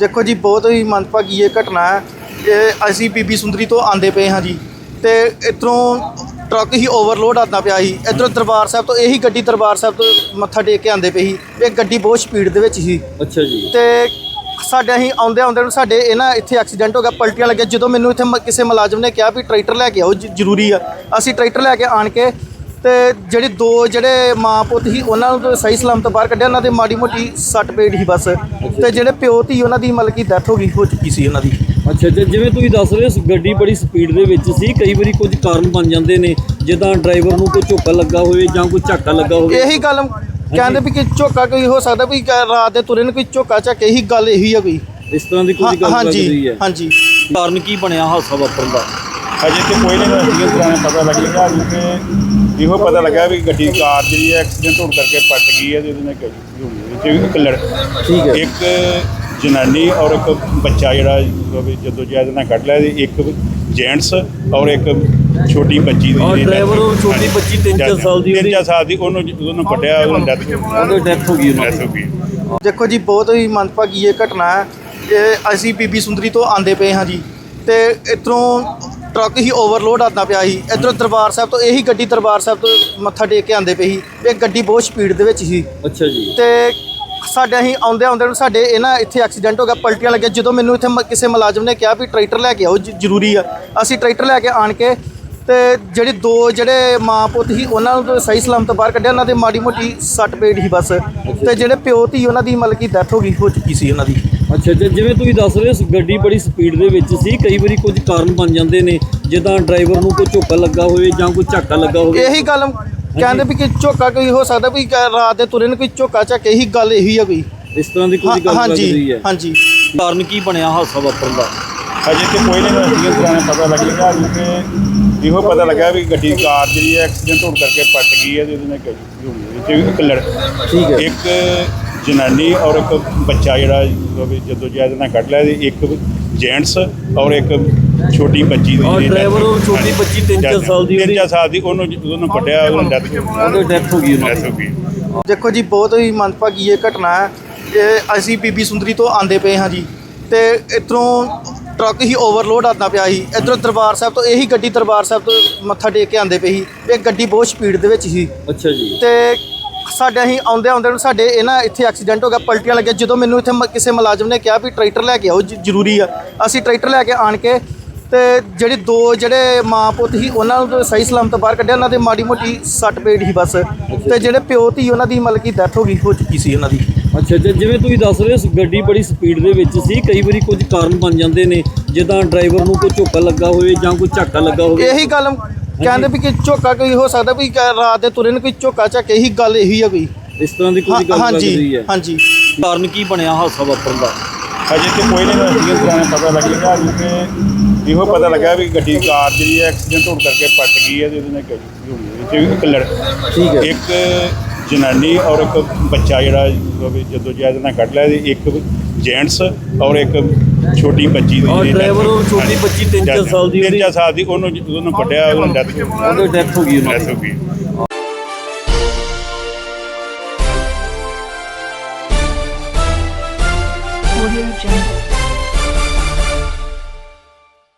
ਦੇਖੋ ਜੀ ਬਹੁਤ ਹੀ ਮੰਦਭਾਗੀ ਇਹ ਘਟਨਾ ਹੈ। ਇਹ ਅਸੀਂ ਬੀਬੀ ਸੁੰਦਰੀ ਤੋਂ ਆਂਦੇ ਪਏ ਹਾਂ ਜੀ। ਤੇ ਇੱਧਰੋਂ ਟਰੱਕ ਹੀ ਓਵਰਲੋਡ ਆਉਂਦਾ ਪਿਆ ਸੀ। ਇੱਧਰੋਂ ਦਰਬਾਰ ਸਾਹਿਬ ਤੋਂ ਇਹੀ ਗੱਡੀ ਦਰਬਾਰ ਸਾਹਿਬ ਤੋਂ ਮੱਥਾ ਟੇਕ ਕੇ ਆਂਦੇ ਪਈ ਸੀ। ਇਹ ਗੱਡੀ ਬਹੁਤ ਸਪੀਡ ਦੇ ਵਿੱਚ ਸੀ। ਅੱਛਾ ਜੀ। ਤੇ ਸਾਡੇ ਅਸੀਂ ਆਉਂਦੇ ਆਉਂਦੇ ਨੂੰ ਸਾਡੇ ਇਹ ਨਾ ਇੱਥੇ ਐਕਸੀਡੈਂਟ ਹੋ ਗਿਆ ਪਲਟੀਆਂ ਲੱਗਿਆ। ਜਦੋਂ ਮੈਨੂੰ ਇੱਥੇ ਮ- ਕਿਸੇ ਮੁਲਾਜ਼ਮ ਨੇ ਕਿਹਾ ਵੀ ਟਰੈਕਟਰ ਲੈ ਕੇ ਆਓ ਜ- ਜ਼ਰੂਰੀ ਆ। ਅਸੀਂ ਟਰੈਕਟਰ ਲੈ ਕੇ ਆਣ ਕੇ ਤੇ ਜਿਹੜੀ ਦੋ ਜਿਹੜੇ ਮਾਂ ਪੁੱਤ ਸੀ ਉਹਨਾਂ ਨੂੰ ਤਾਂ ਸਹੀ ਸਲਾਮਤ ਬਾਹਰ ਕੱਢਿਆ ਉਹਨਾਂ ਦੇ ਮਾੜੀ ਮੋਟੀ ਸੱਟ ਪੇਟ ਸੀ ਬਸ। ਤੇ ਜਿਹੜੇ ਪਿਓ ਧੀ ਉਹਨਾਂ ਦੀ ਮਤਲਬ ਕਿ ਡੈਥ ਹੋ ਗਈ ਹੋ ਚੁੱਕੀ ਸੀ ਉਹਨਾਂ ਦੀ। ਅੱਛਾ ਤੇ ਜਿਵੇਂ ਤੁਸੀਂ ਦੱਸ ਰਹੇ ਹੋ ਗੱਡੀ ਬੜੀ ਸਪੀਡ ਦੇ ਵਿੱਚ ਸੀ ਕਈ ਵਾਰੀ ਕੁਝ ਕਾਰਨ ਬਣ ਜਾਂਦੇ ਨੇ ਜਿੱਦਾਂ ਡਰਾਈਵਰ ਨੂੰ ਕੋਈ ਝੋਕਾ ਲੱਗਾ ਹੋਵੇ ਜਾਂ ਕੋਈ ਝਾਕਾ ਲੱਗਾ ਹੋਵੇ। ਇਹੀ ਗੱਲ ਕਹਿੰਦੇ ਵੀ ਕਿ ਝੋਕਾ ਕੋਈ ਹੋ ਸਕਦਾ ਵੀ ਰਾਤ ਦੇ ਤੁਰੇ ਨੂੰ ਕੋਈ ਝੋਕਾ ਝੱਕ ਇਹੀ ਗੱਲ ਇਹੀ ਆ ਕੋਈ। ਇਸ ਤਰ੍ਹਾਂ ਦੀ ਕੋਈ ਗੱਲ ਲੱਗ ਰਹੀ ਹਾਂਜੀ ਹੈ। ਹਾਂਜੀ। ਕਾਰਨ ਕੀ ਬਣਿਆ ਹਾਦਸਾ ਵਾਪਰਨ ਦਾ? ਅਜੇ ਤੇ ਕੋਈ ਨਹੀਂ ਹੋਇਆ ਤਰ੍ਹਾਂ ਪਤਾ ਲੱਗੇਗਾ ਕਿ ਇਹੋ ਪਤਾ ਲੱਗਾ ਵੀ ਗੱਡੀ ਕਾਰ ਜਿਹੜੀ ਹੈ ਐਕਸੀਡੈਂਟ ਹੋਣ ਕਰਕੇ ਪਲਟ ਗਈ ਹੈ ਤੇ ਉਹਦੇ ਨਾਲ ਗੱਡੀ ਹੋਈ ਹੈ। ਤੇ ਇੱਕ ਲੜ ਠੀਕ ਹੈ। ਇੱਕ ਜਨਾਨੀ ਔਰ ਇੱਕ ਬੱਚਾ ਜਿਹੜਾ ਜਦੋਂ ਜੈਦ ਨਾਲ ਕੱਢ ਲਿਆ ਤੇ ਇੱਕ ਜੈਂਟਸ ਔਰ ਇੱਕ ਛੋਟੀ ਬੱਚੀ ਦੀ ਔਰ ਔਰ death- ਛੋਟੀ ਬੱਚੀ ਤਿੰਨ ਚਾਰ death- ਸਾਲ ਦੀ ਤਿੰਨ ਉਹਦੀ- ਚਾਰ ਸਾਲ ਦੀ ਉਹਨੂੰ ਉਹਨੂੰ ਕੱਢਿਆ ਉਹਨੂੰ ਡੈਥ ਉਹਦੀ ਡੈਥ ਹੋ ਗਈ ਉਹਨਾਂ ਡੈਥ ਹੋ ਗਈ। ਦੇਖੋ ਜੀ ਬਹੁਤ ਹੀ ਮੰਦਭਾਗੀ ਇਹ ਘਟਨਾ ਹੈ। ਇਹ ਅਸੀਂ ਬੀਬੀ ਸੁੰਦਰੀ ਤੋਂ ਆਂਦੇ ਪਏ ਹਾਂ ਜੀ। ਤੇ ਇੱਧਰੋਂ ਟਰੱਕ ਹੀ ਓਵਰਲੋਡ ਆਉਂਦਾ ਪਿਆ ਸੀ। ਇੱਧਰੋਂ ਦਰਬਾਰ ਸਾਹਿਬ ਤੋਂ ਇਹੀ ਗੱਡੀ ਦਰਬਾਰ ਸਾਹਿਬ ਤੋਂ ਮੱਥਾ ਟੇਕ ਕੇ ਆਂਦੇ ਪਈ ਸੀ। ਇਹ ਗੱਡੀ ਬਹੁਤ ਸਪੀਡ ਦੇ ਵਿੱਚ ਸੀ। ਅੱਛਾ ਜੀ। ਤੇ ਸਾਡੇ ਅਸੀਂ ਆਉਂਦੇ ਆਉਂਦੇ ਨੂੰ ਸਾਡੇ ਇਹ ਨਾ ਇੱਥੇ ਐਕਸੀਡੈਂਟ ਹੋ ਗਿਆ ਪਲਟੀਆਂ ਲੱਗਿਆ। ਜਦੋਂ ਮੈਨੂੰ ਇੱਥੇ ਮ- ਕਿਸੇ ਮੁਲਾਜ਼ਮ ਨੇ ਕਿਹਾ ਵੀ ਟਰੈਕਟਰ ਲੈ ਕੇ ਆਓ ਜ- ਜ਼ਰੂਰੀ ਆ। ਅਸੀਂ ਟਰੈਕਟਰ ਲੈ ਕੇ ਆਣ ਕੇ ਤੇ ਜਿਹੜੀ ਦੋ ਜਿਹੜੇ ਮਾਂ ਪੁੱਤ ਸੀ ਉਹਨਾਂ ਨੂੰ ਤਾਂ ਸਹੀ ਸਲਾਮਤ ਬਾਹਰ ਕੱਢਿਆ। ਉਹਨਾਂ ਦੇ ਮਾੜੀ ਮੋਟੀ ਸੱਟ ਪੇਟ ਸੀ ਬਸ। ਤੇ ਜਿਹੜੇ ਪਿਓ ਧੀ ਉਹਨਾਂ ਦੀ ਮਤਲਬ ਕਿ ਡੈਥ ਹੋ ਗਈ ਹੋ ਚੁੱਕੀ ਸੀ ਉਹਨਾਂ ਦੀ। ਅੱਛਾ ਤੇ ਜਿਵੇਂ ਤੁਸੀਂ ਦੱਸ ਰਹੇ ਹੋ ਗੱਡੀ ਬੜੀ ਸਪੀਡ ਦੇ ਵਿੱਚ ਸੀ ਕਈ ਵਾਰੀ ਕੁਝ ਕਾਰਨ ਬਣ ਜਾਂਦੇ ਨੇ ਜਿੱਦਾਂ ਡਰਾਈਵਰ ਨੂੰ ਕੋਈ ਝੋਕਾ ਲੱਗਾ ਹੋਵੇ ਜਾਂ ਕੋਈ ਝਾਕਾ ਲੱਗਾ ਹੋਵੇ। ਇਹੀ ਗੱਲ ਕਹਿੰਦੇ ਵੀ ਕਿ ਝੋਕਾ ਕੋਈ ਹੋ ਸਕਦਾ ਵੀ ਰਾਤ ਦੇ ਤੁਰੇ ਨੂੰ ਕੋਈ ਝੋਕਾ ਝੱਕ ਇਹੀ ਗੱਲ ਇਹੀ ਆ ਕੋਈ ਇਸ ਤਰ੍ਹਾਂ ਦੀ ਕੋਈ ਗੱਲ ਲੱਗ ਰਹੀ ਹੈ। ਹਾਂਜੀ। ਕਾਰਨ ਕੀ ਬਣਿਆ ਹਾਦਸਾ ਵਾਪਰਨ ਦਾ? ਅਜੇ ਤੇ ਕੋਈ ਨਹੀਂ ਹੋਇਆ ਤਰ੍ਹਾਂ ਪਤਾ ਲੱਗੇਗਾ ਕਿ ਇਹੋ ਪਤਾ ਲੱਗਾ ਵੀ ਗੱਡੀ ਕਾਰ ਜਿਹੜੀ ਐਕਸੀਡੈਂਟ ਹੋਣ ਕਰਕੇ ਪਲਟ ਗਈ ਹੈ ਤੇ ਉਹਦੇ ਨਾਲ ਗੱਡੀ ਹੋਈ ਹੈ। ਤੇ ਇੱਕ ਲੜ ਠੀਕ ਹੈ। ਇੱਕ ਜਨਾਨੀ ਔਰ ਇੱਕ ਬੱਚਾ ਜਿਹੜਾ ਜਦੋਂ ਜੈਦ ਨਾਲ ਕੱਢ ਲਿਆ ਤੇ ਇੱਕ ਜੈਂਟਸ ਔਰ ਇੱਕ ਛੋਟੀ ਬੱਚੀ ਦੀ ਔਰ ਜਿਹੜੀ death- ਔਰ ਛੋਟੀ ਹਾਂਜੀ, ਬੱਚੀ ਤਿੰਨ ਚਾਰ death- ਸਾਲ ਦੀ ਤਿੰਨ ਉਹਦੀ- ਚਾਰ ਸਾਲ ਦੀ ਉਹਨੂੰ ਉਹਨੂੰ ਕੱਢਿਆ ਉਹਨੂੰ ਡੈਥ ਉਹਦੀ ਡੈਥ ਹੋ ਗਈ ਉਹਨਾਂ ਡੈਥ ਹੋ ਗਈ। ਦੇਖੋ ਜੀ ਬਹੁਤ ਹੀ ਮੰਦਭਾਗੀ ਇਹ ਘਟਨਾ ਹੈ। ਇਹ ਅਸੀਂ ਬੀਬੀ ਸੁੰਦਰੀ ਤੋਂ ਆਂਦੇ ਪਏ ਹਾਂ ਜੀ। ਤੇ ਇੱਧਰੋਂ ਟਰੱਕ ਹੀ ਓਵਰਲੋਡ ਆਉਂਦਾ ਪਿਆ ਸੀ। ਇੱਧਰੋਂ ਦਰਬਾਰ ਸਾਹਿਬ ਤੋਂ ਇਹੀ ਗੱਡੀ ਦਰਬਾਰ ਸਾਹਿਬ ਤੋਂ ਮੱਥਾ ਟੇਕ ਕੇ ਆਂਦੇ ਪਈ ਸੀ। ਇਹ ਗੱਡੀ ਬਹੁਤ ਸਪੀਡ ਦੇ ਵਿੱਚ ਸੀ। ਅੱਛਾ ਜੀ। ਤੇ ਸਾਡੇ ਅਸੀਂ ਆਉਂਦੇ ਆਉਂਦੇ ਨੂੰ ਸਾਡੇ ਇਹ ਨਾ ਇੱਥੇ ਐਕਸੀਡੈਂਟ ਹੋ ਗਿਆ ਪਲਟੀਆਂ ਲੱਗਿਆ। ਜਦੋਂ ਮੈਨੂੰ ਇੱਥੇ ਮ- ਕਿਸੇ ਮੁਲਾਜ਼ਮ ਨੇ ਕਿਹਾ ਵੀ ਟਰੈਕਟਰ ਲੈ ਕੇ ਆਓ ਜ- ਜ਼ਰੂਰੀ ਆ। ਅਸੀਂ ਟਰੈਕਟਰ ਲੈ ਕੇ ਆਣ ਕੇ ਤੇ ਜਿਹੜੀ ਦੋ ਜਿਹੜੇ ਮਾਂ ਪੁੱਤ ਸੀ ਉਹਨਾਂ ਨੂੰ ਤਾਂ ਸਹੀ ਸਲਾਮਤ ਬਾਹਰ ਕੱਢਿਆ ਉਹਨਾਂ ਦੇ ਮਾੜੀ ਮੋਟੀ ਸੱਟ ਪੇਟ ਸੀ ਬਸ। ਤੇ ਜਿਹੜੇ ਪਿਓ ਧੀ ਉਹਨਾਂ ਦੀ ਮਤਲਬ ਕਿ ਡੈਥ ਹੋ ਗਈ ਹੋ ਚੁੱਕੀ ਸੀ ਉਹਨਾਂ ਦੀ। ਅੱਛਾ ਤੇ ਜਿਵੇਂ ਤੁਸੀਂ ਦੱਸ ਰਹੇ ਹੋ ਗੱਡੀ ਬੜੀ ਸਪੀਡ ਦੇ ਵਿੱਚ ਸੀ ਕਈ ਵਾਰੀ ਕੁਝ ਕਾਰਨ ਬਣ ਜਾਂਦੇ ਨੇ ਜਿੱਦਾਂ ਡਰਾਈਵਰ ਨੂੰ ਕੋਈ ਝੋਕਾ ਲੱਗਾ ਹੋਵੇ ਜਾਂ ਕੋਈ ਝਾਕਾ ਲੱਗਾ ਹੋਵੇ। ਇਹੀ ਗੱਲ ਕਹਿੰਦੇ ਵੀ ਕਿ ਝੋਕਾ ਕੋਈ ਹੋ ਸਕਦਾ ਵੀ ਰਾਤ ਦੇ ਤੁਰੇ ਨੂੰ ਕੋਈ ਝੋਕਾ ਝੱਕ ਇਹੀ ਗੱਲ ਇਹੀ ਆ ਕੋਈ। ਇਸ ਤਰ੍ਹਾਂ ਦੀ ਕੋਈ ਗੱਲ ਲੱਗ ਰਹੀ ਹਾਂਜੀ ਹੈ। ਹਾਂਜੀ। ਕਾਰਨ ਕੀ ਬਣਿਆ ਹਾਦਸਾ ਵਾਪਰਨ ਦਾ? ਅਜੇ ਤੇ ਕੋਈ ਨਹੀਂ ਹੋਇਆ ਤਰ੍ਹਾਂ ਪਤਾ ਲੱਗੇਗਾ ਕਿ ਇਹੋ ਪਤਾ ਲੱਗਾ ਵੀ ਗੱਡੀ ਕਾਰ ਜਿਹੜੀ ਹੈ ਐਕਸੀਡੈਂਟ ਹੋਣ ਕਰਕੇ ਪਲਟ ਗਈ ਹੈ ਤੇ ਉਹਦੇ ਨਾਲ ਗੱਡੀ ਹੋਈ ਹੈ। ਤੇ ਇੱਕ ਲੜ ਠੀਕ ਹੈ। ਇੱਕ ਜਨਾਨੀ ਔਰ ਇੱਕ ਬੱਚਾ ਜਿਹੜਾ ਜਦੋਂ ਜੈਦ ਨਾਲ ਕੱਢ ਲਿਆ ਇੱਕ ਜੈਂਟਸ ਔਰ ਇੱਕ ਛੋਟੀ ਬੱਚੀ ਦੀ ਔਰ ਜਿਹੜੀ death- ਔਰ ਛੋਟੀ ਹਾਂਜੀ, ਬੱਚੀ ਤਿੰਨ ਚਾਰ death- ਸਾਲ ਦੀ ਤਿੰਨ ਉਹਦੀ- ਚਾਰ ਸਾਲ ਦੀ ਉਹਨੂੰ ਉਹਨੂੰ ਕੱਢਿਆ ਉਹਨੂੰ ਡੈਥ ਉਹਦੀ ਡੈਥ ਹੋ ਗਈ। ਉਹਨਾਂ ਡੈਥ ਦੀ ਹੋ ਗਈ। Audio Jungle.